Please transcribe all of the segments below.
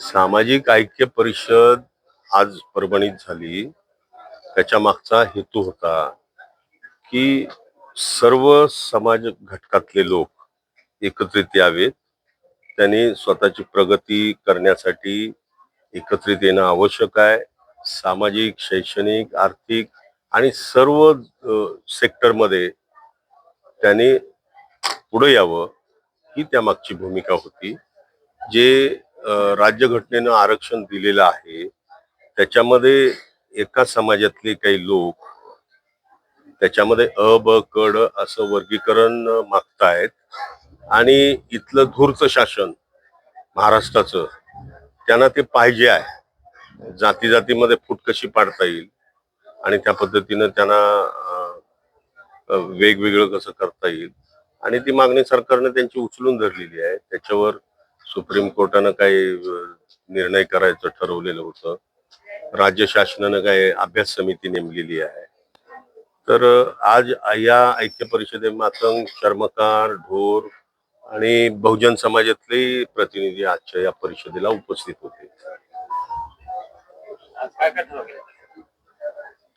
सामाजिक ऐक्य परिषद आज परभणीत झाली. त्याच्या मागचा हेतू होता की सर्व समाज घटकातले लोक एकत्रित यावेत. त्यांनी स्वतःची प्रगती करण्यासाठी एकत्रित येणं आवश्यक आहे. सामाजिक शैक्षणिक आर्थिक आणि सर्व सेक्टरमध्ये त्यांनी पुढे यावं. ही त्यामागची भूमिका होती. जे राज्यघटनेनं आरक्षण दिलेलं आहे त्याच्यामध्ये एका समाजातले काही लोक त्याच्यामध्ये अ ब कड असं वर्गीकरण मागतायत आणि इथलं धूर्त शासन महाराष्ट्राचं त्यांना ते पाहिजे आहे. जाती जातीमध्ये फूट कशी पाडता येईल आणि त्या पद्धतीनं त्यांना वेगवेगळं कसं करता येईल. आणि ती मागणी सरकारनं त्यांची उचलून धरलेली आहे. त्याच्यावर सुप्रीम कोर्टानं काही निर्णय करायचं ठरवलेलं होतं. राज्य शासनानं काही अभ्यास समिती नेमलेली आहे. तर आज या ऐक्य परिषदे मातंग चर्मकार ढोर आणि बहुजन समाजातले प्रतिनिधी आजच्या या परिषदेला उपस्थित होते.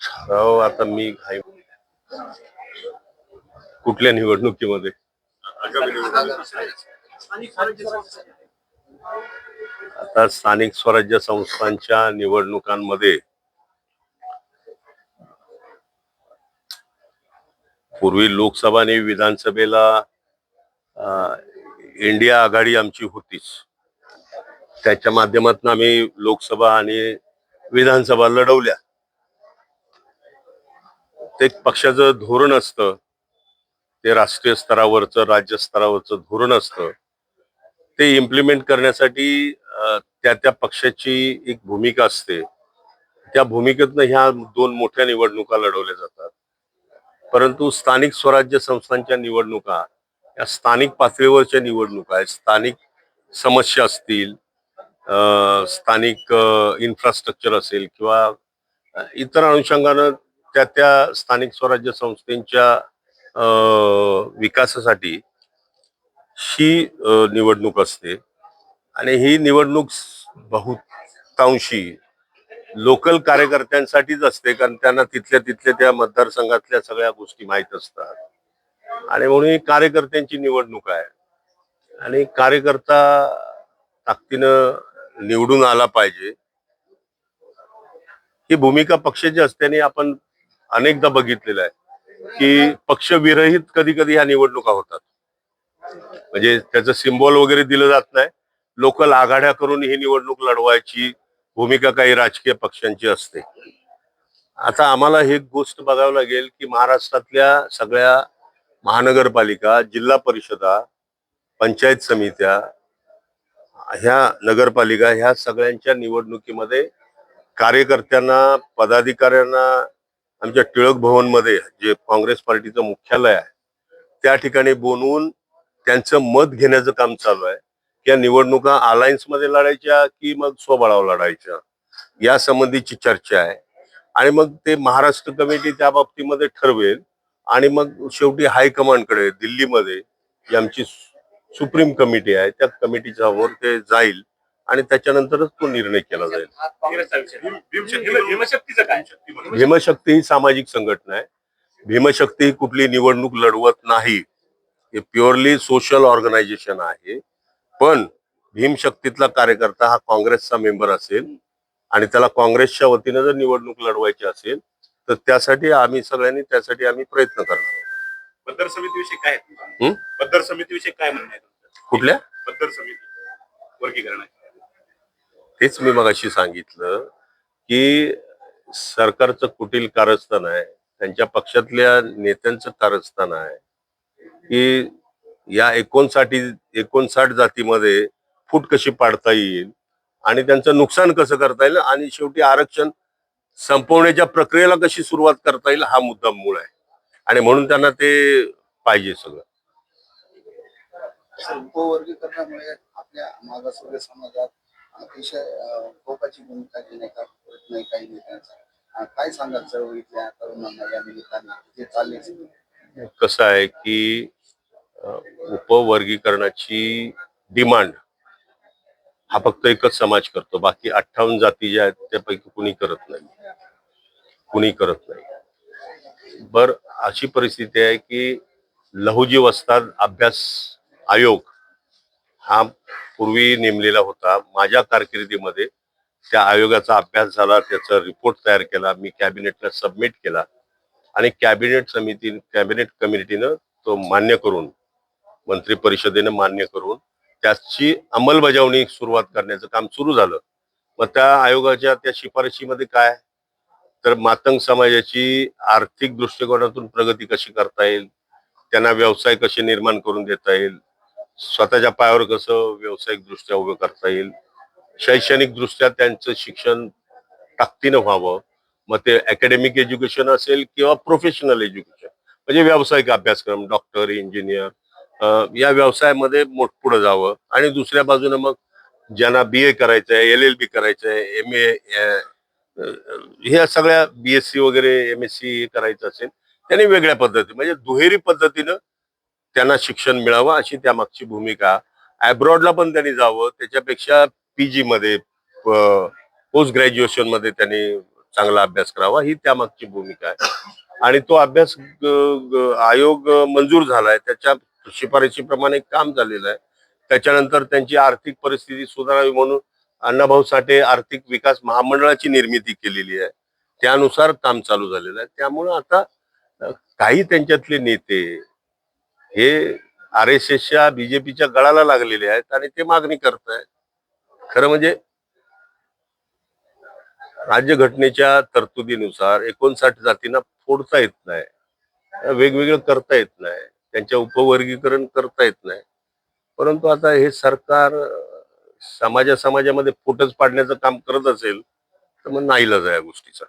ठराव आता मी घाई कुठल्या निवडणुकीमध्ये? आता स्थानिक स्वराज्य संस्थांच्या निवडणुकांमध्ये पूर्वी लोकसभा आणि विधानसभेला इंडिया आघाडी आमची होतीच. त्याच्या माध्यमातून आम्ही लोकसभा आणि विधानसभा लढवल्या. ते पक्षाचं धोरण असतं. ते राष्ट्रीय स्तरावरचं राज्य स्तरावरचं धोरण असतं ते इम्प्लिमेंट करण्यासाठी त्या त्या पक्षाची एक भूमिका असते. त्या भूमिकेतनं ह्या दोन मोठ्या निवडणुका लढवल्या जातात. परंतु स्थानिक स्वराज्य संस्थांच्या निवडणुका या स्थानिक पातळीवरच्या निवडणुका आहेत. स्थानिक समस्या असतील स्थानिक इन्फ्रास्ट्रक्चर असेल किंवा इतर अनुषंगानं त्या त्या स्थानिक स्वराज्य संस्थेच्या विकासासाठी ही निवडणूक असते. आणि ही निवडणूक बहुतांशी लोकल कार्यकर्त्यांसाठीच असते कारण त्यांना तिथल्या तिथल्या त्या मतदारसंघातल्या सगळ्या गोष्टी माहीत असतात. आणि म्हणून ही कार्यकर्त्यांची निवडणूक आहे. आणि कार्यकर्ता ताकदीनं निवडून आला पाहिजे. ही भूमिका पक्षाची असते आणि आपण अनेकदा बघितलेलं आहे. की पक्षविरहित कधी कधी ह्या निवडणुका होतात. म्हणजे त्याचं सिम्बॉल वगैरे दिलं जात नाही. लोकल आघाड्या करून ही निवडणूक लढवायची भूमिका काही राजकीय पक्षांची असते. आता आम्हाला एक गोष्ट बघावं लागेल की महाराष्ट्रातल्या सगळ्या महानगरपालिका जिल्हा परिषदा पंचायत समित्या ह्या नगरपालिका ह्या सगळ्यांच्या निवडणुकीमध्ये कार्यकर्त्यांना पदाधिकाऱ्यांना आमच्या टिळक भवनमध्ये जे काँग्रेस पार्टीचं मुख्यालय आहे त्या ठिकाणी बोलवून त्यांचं मत घेण्याचं काम चालू आहे. या निवडणुका अलायन्समध्ये लढायच्या की मग स्वबळावर लढायच्या या संबंधीची चर्चा आहे. आणि मग ते महाराष्ट्र कमिटी त्या बाबतीमध्ये ठरवेल. आणि मग शेवटी हायकमांडकडे दिल्लीमध्ये जी आमची सुप्रीम कमिटी आहे त्या कमिटीच्या वर ते जाईल. आणि त्याच्यानंतरच तो निर्णय केला जाईल. भीमशक्ती ही सामाजिक संघटना आहे. भीमशक्ती ही कुठली निवडणूक लढवत नाही. हे प्युअरली सोशल ऑर्गनायझेशन आहे. पण भीमशक्तीतला कार्यकर्ता हा काँग्रेसचा मेंबर असेल आणि त्याला काँग्रेसच्या वतीनं जर निवडणूक लढवायची असेल तर त्यासाठी आम्ही सगळ्यांनी त्यासाठी आम्ही प्रयत्न करणार आहोत. बद्दर समितीविषयी काय? बद्दर समितीविषयी काय म्हणणं आहे कुठल्या? बद्दर समिती. वर्गीकरण आहे. तेच मी मगाशी सांगितलं की सरकारचं कुटील कारस्थान आहे त्यांच्या पक्षातल्या नेत्यांचं कारस्थान आहे की या एकोणसाठी एकोणसाठ जातीमध्ये फूट कशी पाडता येईल आणि त्यांचं नुकसान कसं करता येईल आणि शेवटी आरक्षण संपवण्याच्या प्रक्रियेला कशी सुरुवात करता येईल हा मुद्दा मूळ आहे. आणि म्हणून त्यांना ते पाहिजे सगळं. संपवर्गीकरणामुळे आपल्या मागासवर्गीय समाजात अतिशय अं, टोकाची भूमिका घेण्याचा प्रयत्न आहे काही नेत्यांचा. काय सांगाल चळवळीतल्या तरुणांना या निमित्ताने जे चालले कसं आहे की उपवर्गीकरणाची डिमांड हा फक्त एकच समाज करतो. बाकी अठ्ठावन्न जाती ज्या आहेत त्यापैकी कुणी करत नाही. कुणी करत नाही. बर अशी परिस्थिती आहे की लहुजीव असतात अभ्यास आयोग हा पूर्वी नेमलेला होता. माझ्या कारकिर्दीमध्ये त्या आयोगाचा अभ्यास झाला त्याचा रिपोर्ट तयार केला मी कॅबिनेटला सबमिट केला. आणि कॅबिनेट समिती कॅबिनेट कमिटीनं तो मान्य करून मंत्री परिषदेनं मान्य करून त्याची अंमलबजावणी सुरुवात करण्याचं काम सुरू झालं. मग त्या आयोगाच्या त्या शिफारशीमध्ये काय? तर मातंग समाजाची आर्थिक दृष्टिकोनातून प्रगती कशी करता येईल? त्यांना व्यवसाय कसे निर्माण करून देता येईल? स्वतःच्या पायावर कसं व्यावसायिक दृष्ट्या उभं करता येईल? शैक्षणिक दृष्ट्या त्यांचं शिक्षण ताकदीनं व्हावं. मग ते अकॅडमिक एज्युकेशन असेल किंवा प्रोफेशनल एज्युकेशन म्हणजे व्यावसायिक अभ्यासक्रम डॉक्टर इंजिनियर या व्यवसायामध्ये मोठ पुढे जावं. आणि दुसऱ्या बाजूने मग ज्यांना बी ए करायचं आहे एल एल बी करायचं आहे एम ए ह्या सगळ्या बी एस सी वगैरे एम एस सी करायचं असेल त्यांनी वेगळ्या पद्धती म्हणजे दुहेरी पद्धतीनं त्यांना शिक्षण मिळावं अशी त्यामागची भूमिका. अब्रॉडला पण त्यांनी जावं. त्याच्यापेक्षा पीजी मध्ये पोस्ट ग्रॅज्युएशनमध्ये त्यांनी चांगला अभ्यास करावा ही त्यामागची भूमिका आहे. आणि तो अभ्यास आयोग मंजूर झालाय. त्याच्या शिफारशीप्रमाणे काम झालेलं आहे. त्याच्यानंतर त्यांची आर्थिक परिस्थिती सुधारावी म्हणून अण्णाभाऊ साठे आर्थिक विकास महामंडळाची निर्मिती केलेली आहे. त्यानुसार काम चालू झालेलं आहे. त्यामुळं आता काही त्यांच्यातले नेते हे आर एस एसच्या बीजेपीच्या गळाला लागलेले आहेत आणि ते मागणी करतायत. खरं म्हणजे राज्यघटनेच्या तरतुदीनुसार एकोणसाठ जातींना फोडता येत नाही. वेगवेगळं करता येत नाही. त्यांच्या उपवर्गीकरण करता येत नाही. परंतु आता हे सरकार समाजा समाजामध्ये फोटच पाडण्याचं काम करत असेल तर मग नाईलाज आहे या गोष्टीचा.